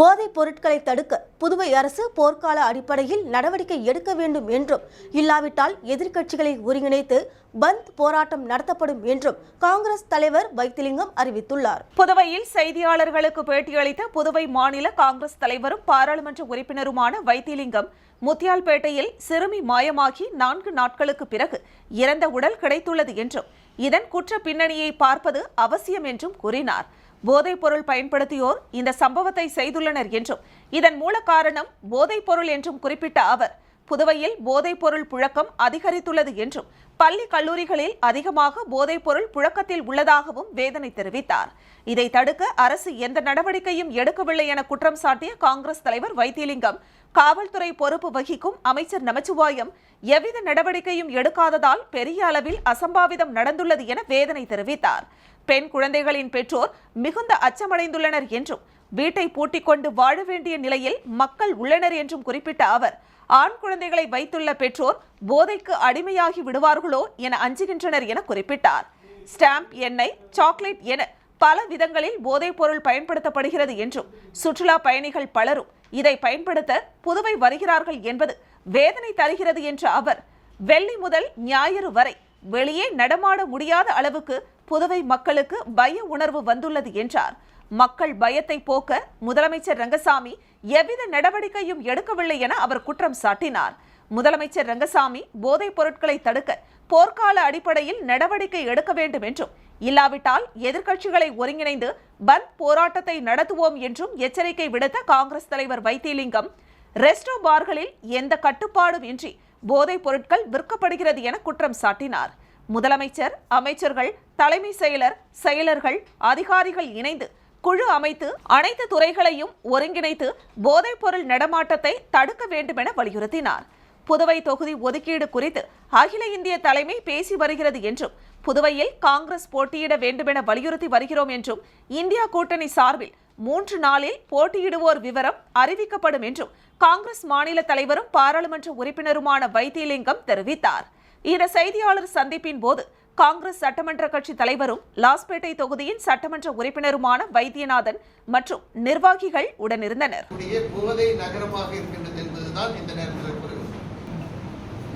போதைப் பொருட்களை தடுக்க புதுவை அரசு போர்க்கால அடிப்படையில் நடவடிக்கை எடுக்க வேண்டும் என்றும் இல்லாவிட்டால் எதிர்க்கட்சிகளை ஒருங்கிணைத்து பந்த் போராட்டம் நடத்தப்படும் என்றும் காங்கிரஸ் தலைவர் வைத்திலிங்கம் அறிவித்துள்ளார். புதுவையில் செய்தியாளர்களுக்கு பேட்டியளித்த புதுவை மாநில காங்கிரஸ் தலைவரும் பாராளுமன்ற உறுப்பினருமான வைத்திலிங்கம் முத்தியால்பேட்டையில் சிறுமி மாயமாகி நான்கு நாட்களுக்கு பிறகு இறந்த உடல் கிடைத்துள்ளது என்றும் இதன் குற்ற பின்னணியை பார்ப்பது அவசியம் என்றும் கூறினார். போதைப்பொருள் பயன்படுத்தியோர் இந்த சம்பவத்தை செய்துள்ளனர் என்றும் இதன் மூல காரணம் போதைப்பொருள் என்றும் குறிப்பிட்ட அவர். புதுவையில் போதைப்பொருள் புழக்கம் அதிகரித்துள்ளது என்றும் பள்ளி கல்லூரிகளில் அதிகமாக போதைப்பொருள் புழக்கத்தில் உள்ளதாகவும் வேதனை தெரிவித்தார். இதை தடுக்க அரசு எந்த நடவடிக்கையும் எடுக்கவில்லை என குற்றம் சாட்டிய காங்கிரஸ் தலைவர் வைத்திலிங்கம் காவல்துறை பொறுப்பு வகிக்கும் அமைச்சர் நமச்சிவாயம் எவ்வித நடவடிக்கையும் எடுக்காததால் பெரிய அளவில் அசம்பாவிதம் நடந்துள்ளது என வேதனை தெரிவித்தார். பெண் குழந்தைகளின் பெற்றோர் மிகுந்த அச்சமடைந்துள்ளனர் என்றும் வீட்டை பூட்டிக் கொண்டு வாழ வேண்டிய நிலையில் மக்கள் உள்ளனர் என்றும் குறிப்பிட்ட அவர் ஆண் குழந்தைகளை வைத்துள்ள பெற்றோர் போதைக்கு அடிமையாகி விடுவார்களோ என அஞ்சுகின்றனர் என குறிப்பிட்டார். ஸ்டாம்ப் எண்ணெய் சாக்லேட் என பல விதங்களில் போதைப் பொருள் பயன்படுத்தப்படுகிறது என்றும் சுற்றுலா பயணிகள் பலரும் இதை பயன்படுத்த புதுவை வருகிறார்கள் என்பது வேதனை தருகிறது என்ற அவர் வெள்ளி முதல் ஞாயிறு வரை வெளியே நடமாட முடியாத அளவுக்கு புதுவை மக்களுக்கு பய உணர்வு வந்துள்ளது என்றார். மக்கள் பயத்தை போக்க முதலமைச்சர் ரங்கசாமி எவ்வித நடவடிக்கையும் எடுக்கவில்லை என அவர் குற்றம் சாட்டினார். முதலமைச்சர் ரங்கசாமி போதைப் பொருட்களை தடுக்க போர்க்கால அடிப்படையில் நடவடிக்கை எடுக்க வேண்டும் என்றும் இல்லாவிட்டால் எதிர்க்கட்சிகளை ஒருங்கிணைந்து பந்த் போராட்டத்தை நடத்துவோம் என்றும் எச்சரிக்கை விடுத்த காங்கிரஸ் தலைவர் வைத்திலிங்கம் ரெஸ்டோ பார்களில் எந்த கட்டுப்பாடும் இன்றி போதைப் பொருட்கள் விற்கப்படுகிறது என குற்றம் சாட்டினார். முதலமைச்சர் அமைச்சர்கள் தலைமை செயலர் செயலர்கள் அதிகாரிகள் இணைந்து குழு அமைத்து அனைத்து துறைகளையும் ஒருங்கிணைத்து போதைப்பொருள் நடமாட்டத்தை தடுக்க வேண்டும் என வலியுறுத்தினார். புதுவை தொகுதி ஒதுக்கீடு குறித்து அகில இந்திய தலைமை பேசி வருகிறது என்றும் புதுவையில் காங்கிரஸ் போட்டியிட வேண்டுமென வலியுறுத்தி வருகிறோம் என்றும் இந்தியா கூட்டணி சார்பில் மூன்று நாளில் போட்டியிடுவோர் விவரம் அறிவிக்கப்படும் என்றும் காங்கிரஸ் மாநில தலைவரும் பாராளுமன்ற உறுப்பினருமான வைத்தியலிங்கம் தெரிவித்தார். இந்த செய்தியாளர் சந்திப்பின் போது காங்கிரஸ் சட்டமன்ற கட்சி தலைவரும் லாஸ்பேட்டை தொகுதியின் சட்டமன்ற உறுப்பினருமான வைத்தியநாதன் மற்றும் நிர்வாகிகள் உடனிருந்தனர். போதை நகரமாக இருக்கின்றது என்பதுதான் இந்த நேரத்தில்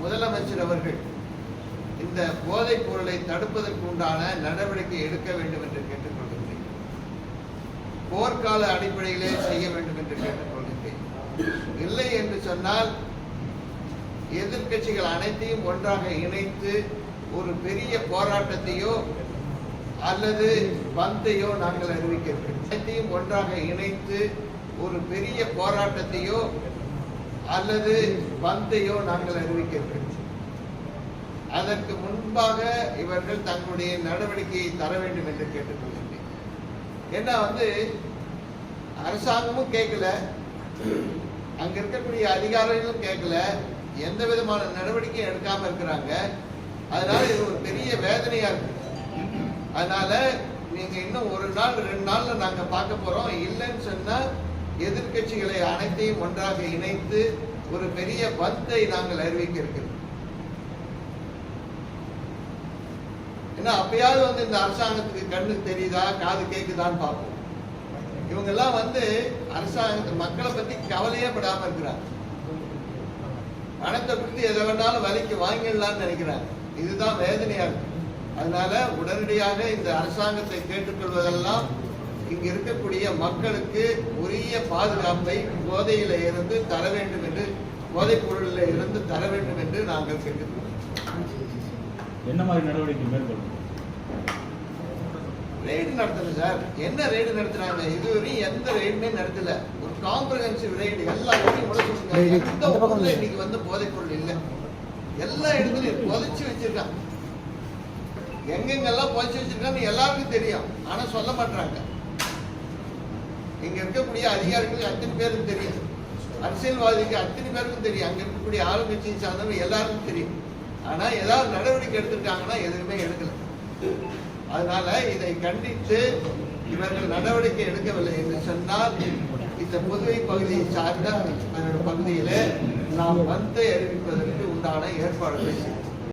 முதலமைச்சர் அவர்கள் இந்த போதைப் பொருளை தடுப்பதற்கு உண்டான நடவடிக்கை எடுக்க வேண்டும் என்று கேட்டுக்கொள்கின்றேன். போர்க்கால அடிப்படையிலே செய்ய வேண்டும் என்று கேட்டுக்கொள்கின்றேன். இல்லை என்று சொன்னால் எதிர்க்கட்சிகள் அனைத்தையும் ஒன்றாக இணைத்து ஒரு பெரிய போராட்டத்தையோ அல்லது பந்தையோ நாங்கள் அறிவிக்கிறோம் அனைத்தையும் ஒன்றாக இணைத்து ஒரு பெரிய போராட்டத்தையோ அல்லது பந்தையோ நாங்கள் அறிவிக்கிறோம் அதற்கு முன்பாக இவர்கள் தங்களுடைய நடவடிக்கையை தர வேண்டும் என்று கேட்டுக்கொள்கின்றேன் ஏன்னா வந்து அரசாங்கமும் கேட்கல. அங்க இருக்கக்கூடிய அதிகாரிகளும் கேட்கல. எந்த விதமான நடவடிக்கையும் எடுக்காம இருக்கிறாங்க. அதனால இது ஒரு பெரிய வேதனையா இருக்கு. அதனால நீங்க இன்னும் ஒரு நாள் ரெண்டு நாள்ல நாங்க பார்க்க போறோம். இல்லைன்னு சொன்னா எதிர்க்கட்சிகளை அனைத்தையும் ஒன்றாக இணைத்து ஒரு பெரிய பந்தை நாங்கள் அறிவிக்க இருக்கிறோம் ஏன்னா அப்பயாவது வந்து இந்த அரசாங்கத்துக்கு கண்ணு தெரியுதா காது கேக்குதான்னு பார்ப்போம். இவங்க எல்லாம் வந்து அரசாங்கத்து மக்களை பத்தி கவலையே படாம இருக்கிறாங்க. பணத்தை கொடுத்து எதை வேணாலும் விலைக்கு வாங்கிடலாம்னு நினைக்கிறாங்க. இதுதான் வேதனையா இருக்கு. அதனால உடனடியாக இந்த அரசாங்கத்தை கேட்டுக்கொள்வதெல்லாம் இங்க இருக்கக்கூடிய மக்களுக்கு உரிய பாதுகாப்பை போதையில இருந்து தர வேண்டும் என்று போதைப் பொருளில் இருந்து தர வேண்டும் என்று நாங்கள் கேட்டுக்கொள்கிறோம் என்ன மாதிரி நடவடிக்கை மேற்கொள்ளும்? ரெய்டு நடத்தல சார் என்ன ரெய்டு நடத்துறாங்க? இதுவரையும் எந்த ரெய்டுமே நடத்தல. ஒரு காம்ப்ரஹென்சிவ் ரெய்டு எல்லா இடத்தையும் எந்த ஊர்ல இன்னைக்கு வந்து போதைப் பொருள் இல்லை? எல்லா இடத்துலயும் புதைச்சு வச்சிருக்காங்க எங்கெங்கெல்லாம் புதைச்சு வச்சிருக்கான்னு எல்லாருக்கும் தெரியும். ஆனா சொல்ல மாட்டாங்க இங்க இருக்கக்கூடிய அதிகாரிகளுக்கு அத்தனை பேருக்கு தெரியும். அரசியல்வாதிக்கு அத்தனை பேருக்கும் தெரியும். அங்க இருக்கக்கூடிய ஆளுங்கட்சியை சார்ந்தவங்க எல்லாருக்கும் தெரியும். ஆனா ஏதாவது நடவடிக்கை எடுத்திருக்காங்கன்னா எதுவுமே எடுக்கல. அதனால இதை கண்டித்து இவர்கள் நடவடிக்கை எடுக்கவில்லை என்று சொன்னால் இந்த புதுவை பகுதியை சார்ந்த அதனுடைய பகுதியில நாம் வந்து அறிவிப்பதற்கு உண்டான ஏற்பாடுகளை